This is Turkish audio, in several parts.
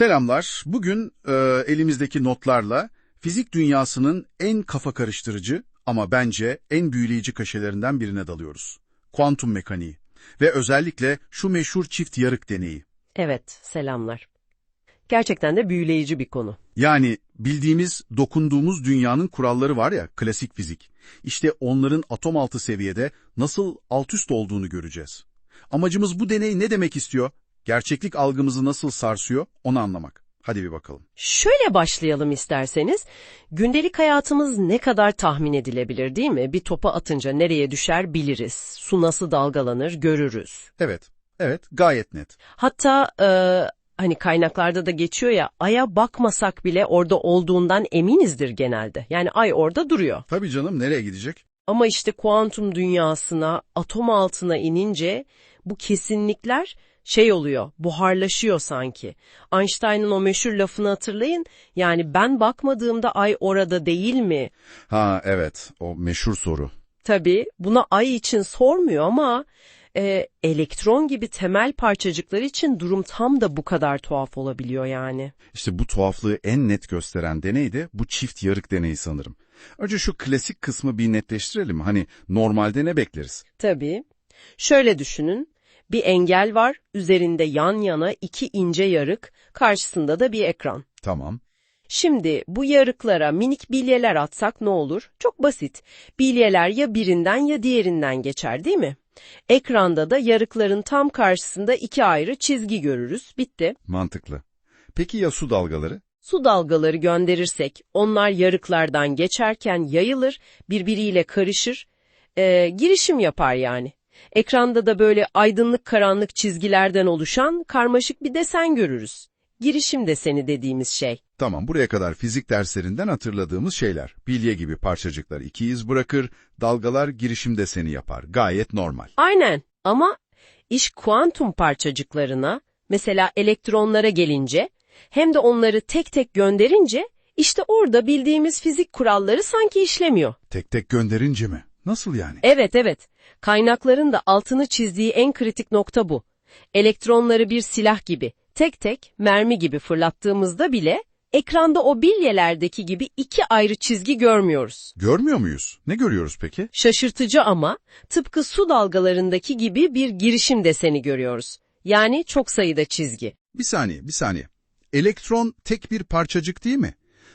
Selamlar. Bugün e, elimizdeki notlarla fizik dünyasının en kafa karıştırıcı ama bence en büyüleyici kaşelerinden birine dalıyoruz. Kuantum mekaniği ve özellikle şu meşhur çift yarık deneyi. Evet, selamlar. Gerçekten de büyüleyici bir konu. Yani bildiğimiz, dokunduğumuz dünyanın kuralları var ya, klasik fizik. İşte onların atom altı seviyede nasıl alt üst olduğunu göreceğiz. Amacımız bu deney ne demek istiyor? Gerçeklik algımızı nasıl sarsıyor? Onu anlamak. Hadi bir bakalım. Şöyle başlayalım isterseniz. Gündelik hayatımız ne kadar tahmin edilebilir değil mi? Bir topa atınca nereye düşer biliriz. Su nasıl dalgalanır görürüz. Evet, evet gayet net. Hatta e, hani kaynaklarda da geçiyor ya aya bakmasak bile orada olduğundan eminizdir genelde. Yani ay orada duruyor. Tabii canım nereye gidecek? Ama işte kuantum dünyasına, atom altına inince bu kesinlikler şey oluyor, buharlaşıyor sanki. Einstein'ın o meşhur lafını hatırlayın. Yani ben bakmadığımda ay orada değil mi? Ha evet, o meşhur soru. Tabii buna ay için sormuyor ama e, elektron gibi temel parçacıklar için durum tam da bu kadar tuhaf olabiliyor yani. İşte bu tuhaflığı en net gösteren deney de bu çift yarık deneyi sanırım. Önce şu klasik kısmı bir netleştirelim. Hani normalde ne bekleriz? Tabii. Şöyle düşünün. Bir engel var, üzerinde yan yana iki ince yarık, karşısında da bir ekran. Tamam. Şimdi bu yarıklara minik bilyeler atsak ne olur? Çok basit. Bilyeler ya birinden ya diğerinden geçer değil mi? Ekranda da yarıkların tam karşısında iki ayrı çizgi görürüz. Bitti. Mantıklı. Peki ya su dalgaları? Su dalgaları gönderirsek onlar yarıklardan geçerken yayılır, birbiriyle karışır, ee, girişim yapar yani. Ekranda da böyle aydınlık karanlık çizgilerden oluşan karmaşık bir desen görürüz. Girişim deseni dediğimiz şey. Tamam, buraya kadar fizik derslerinden hatırladığımız şeyler. Bilye gibi parçacıklar iki iz bırakır, dalgalar girişim deseni yapar. Gayet normal. Aynen ama iş kuantum parçacıklarına, mesela elektronlara gelince, hem de onları tek tek gönderince, işte orada bildiğimiz fizik kuralları sanki işlemiyor. Tek tek gönderince mi? Nasıl yani? Evet evet, kaynakların da altını çizdiği en kritik nokta bu. Elektronları bir silah gibi, tek tek, mermi gibi fırlattığımızda bile, ekranda o bilyelerdeki gibi iki ayrı çizgi görmüyoruz. Görmüyor muyuz? Ne görüyoruz peki? Şaşırtıcı ama tıpkı su dalgalarındaki gibi bir girişim deseni görüyoruz. Yani çok sayıda çizgi. Bir saniye, bir saniye. Elektron tek bir parçacık değil mi?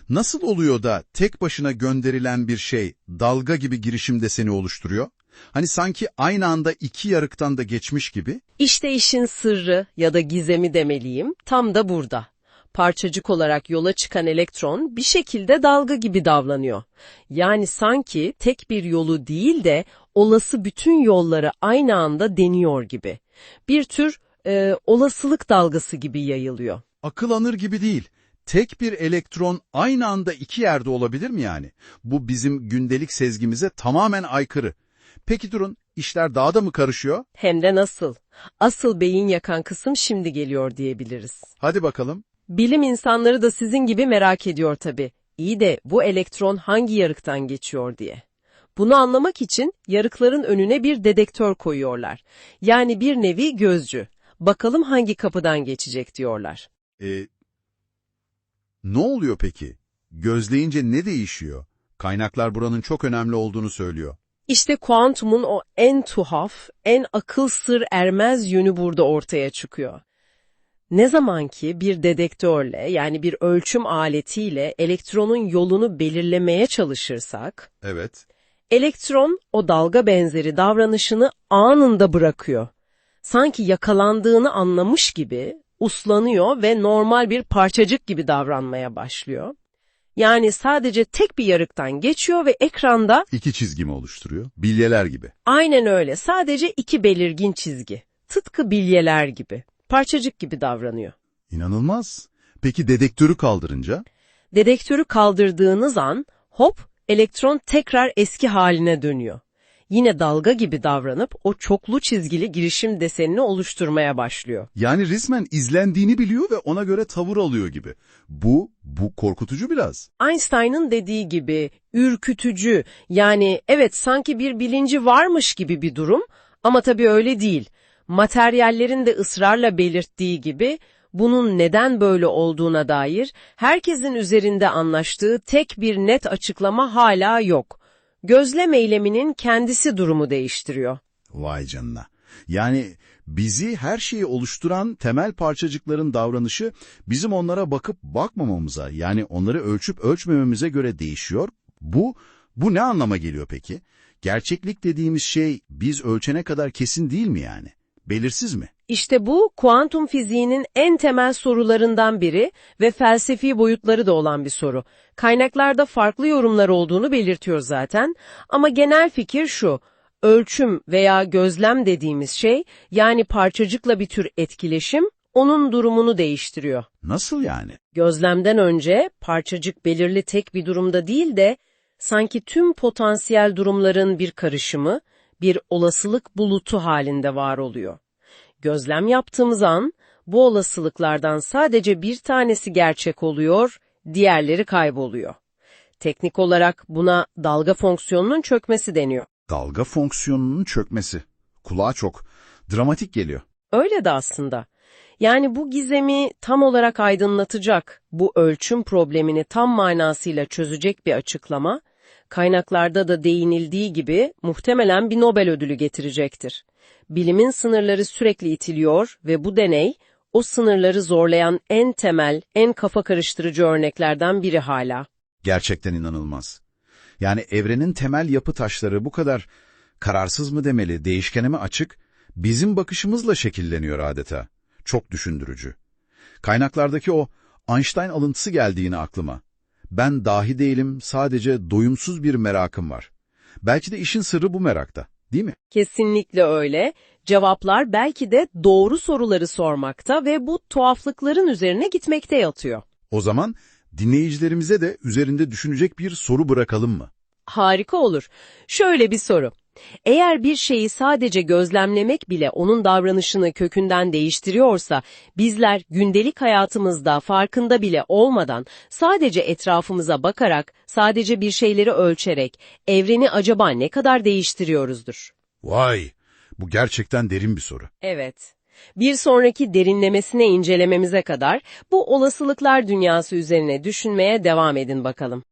Nasıl oluyor da tek başına gönderilen bir şey dalga gibi girişim deseni oluşturuyor? Hani sanki aynı anda iki yarıktan da geçmiş gibi. İşte işin sırrı ya da gizemi demeliyim tam da burada. Parçacık olarak yola çıkan elektron bir şekilde dalga gibi davranıyor. Yani sanki tek bir yolu değil de olası bütün yolları aynı anda deniyor gibi. Bir tür e, olasılık dalgası gibi yayılıyor. Akıl anır gibi değil. Tek bir elektron aynı anda iki yerde olabilir mi yani? Bu bizim gündelik sezgimize tamamen aykırı. Peki durun, işler daha da mı karışıyor? Hem de nasıl? Asıl beyin yakan kısım şimdi geliyor diyebiliriz. Hadi bakalım. Bilim insanları da sizin gibi merak ediyor tabii. İyi de bu elektron hangi yarıktan geçiyor diye. Bunu anlamak için yarıkların önüne bir dedektör koyuyorlar. Yani bir nevi gözcü. Bakalım hangi kapıdan geçecek diyorlar. Ee, ne oluyor peki? Gözleyince ne değişiyor? Kaynaklar buranın çok önemli olduğunu söylüyor. İşte kuantumun o en tuhaf, en akıl sır ermez yönü burada ortaya çıkıyor. Ne zaman ki bir dedektörle yani bir ölçüm aletiyle elektronun yolunu belirlemeye çalışırsak, Evet. elektron o dalga benzeri davranışını anında bırakıyor. Sanki yakalandığını anlamış gibi uslanıyor ve normal bir parçacık gibi davranmaya başlıyor. Yani sadece tek bir yarıktan geçiyor ve ekranda İki çizgi mi oluşturuyor? Bilyeler gibi. aynen öyle sadece iki belirgin çizgi. Tıpkı bilyeler gibi. Parçacık gibi davranıyor. İnanılmaz. Peki dedektörü kaldırınca? Dedektörü kaldırdığınız an hop elektron tekrar eski haline dönüyor. Yine dalga gibi davranıp o çoklu çizgili girişim desenini oluşturmaya başlıyor. Yani resmen izlendiğini biliyor ve ona göre tavır alıyor gibi. Bu, bu korkutucu biraz. Einstein'ın dediği gibi ürkütücü yani evet sanki bir bilinci varmış gibi bir durum ama tabii öyle değil. Materyallerin de ısrarla belirttiği gibi bunun neden böyle olduğuna dair herkesin üzerinde anlaştığı tek bir net açıklama hala yok. Gözlem eyleminin kendisi durumu değiştiriyor. Vay canına. Yani bizi her şeyi oluşturan temel parçacıkların davranışı bizim onlara bakıp bakmamamıza yani onları ölçüp ölçmememize göre değişiyor. Bu, bu ne anlama geliyor peki? Gerçeklik dediğimiz şey biz ölçene kadar kesin değil mi yani? Belirsiz mi? İşte bu kuantum fiziğinin en temel sorularından biri ve felsefi boyutları da olan bir soru. Kaynaklarda farklı yorumlar olduğunu belirtiyor zaten ama genel fikir şu. Ölçüm veya gözlem dediğimiz şey yani parçacıkla bir tür etkileşim onun durumunu değiştiriyor. Nasıl yani? Gözlemden önce parçacık belirli tek bir durumda değil de sanki tüm potansiyel durumların bir karışımı, bir olasılık bulutu halinde var oluyor. Gözlem yaptığımız an bu olasılıklardan sadece bir tanesi gerçek oluyor, diğerleri kayboluyor. Teknik olarak buna dalga fonksiyonunun çökmesi deniyor. Dalga fonksiyonunun çökmesi. Kulağa çok dramatik geliyor. Öyle de aslında. Yani bu gizemi tam olarak aydınlatacak, bu ölçüm problemini tam manasıyla çözecek bir açıklama, kaynaklarda da değinildiği gibi muhtemelen bir Nobel ödülü getirecektir. Bilimin sınırları sürekli itiliyor ve bu deney, o sınırları zorlayan en temel, en kafa karıştırıcı örneklerden biri hala. Gerçekten inanılmaz. Yani evrenin temel yapı taşları bu kadar kararsız mı demeli, değişkene mi açık, bizim bakışımızla şekilleniyor adeta. Çok düşündürücü. Kaynaklardaki o Einstein alıntısı geldi yine aklıma. Ben dahi değilim, sadece doyumsuz bir merakım var. Belki de işin sırrı bu merakta, değil mi? Kesinlikle öyle. Cevaplar belki de doğru soruları sormakta ve bu tuhaflıkların üzerine gitmekte yatıyor. O zaman dinleyicilerimize de üzerinde düşünecek bir soru bırakalım mı? Harika olur. Şöyle bir soru. Eğer bir şeyi sadece gözlemlemek bile onun davranışını kökünden değiştiriyorsa, bizler gündelik hayatımızda farkında bile olmadan, sadece etrafımıza bakarak, sadece bir şeyleri ölçerek, evreni acaba ne kadar değiştiriyoruzdur? Vay, bu gerçekten derin bir soru. Evet. Bir sonraki derinlemesine incelememize kadar bu olasılıklar dünyası üzerine düşünmeye devam edin bakalım.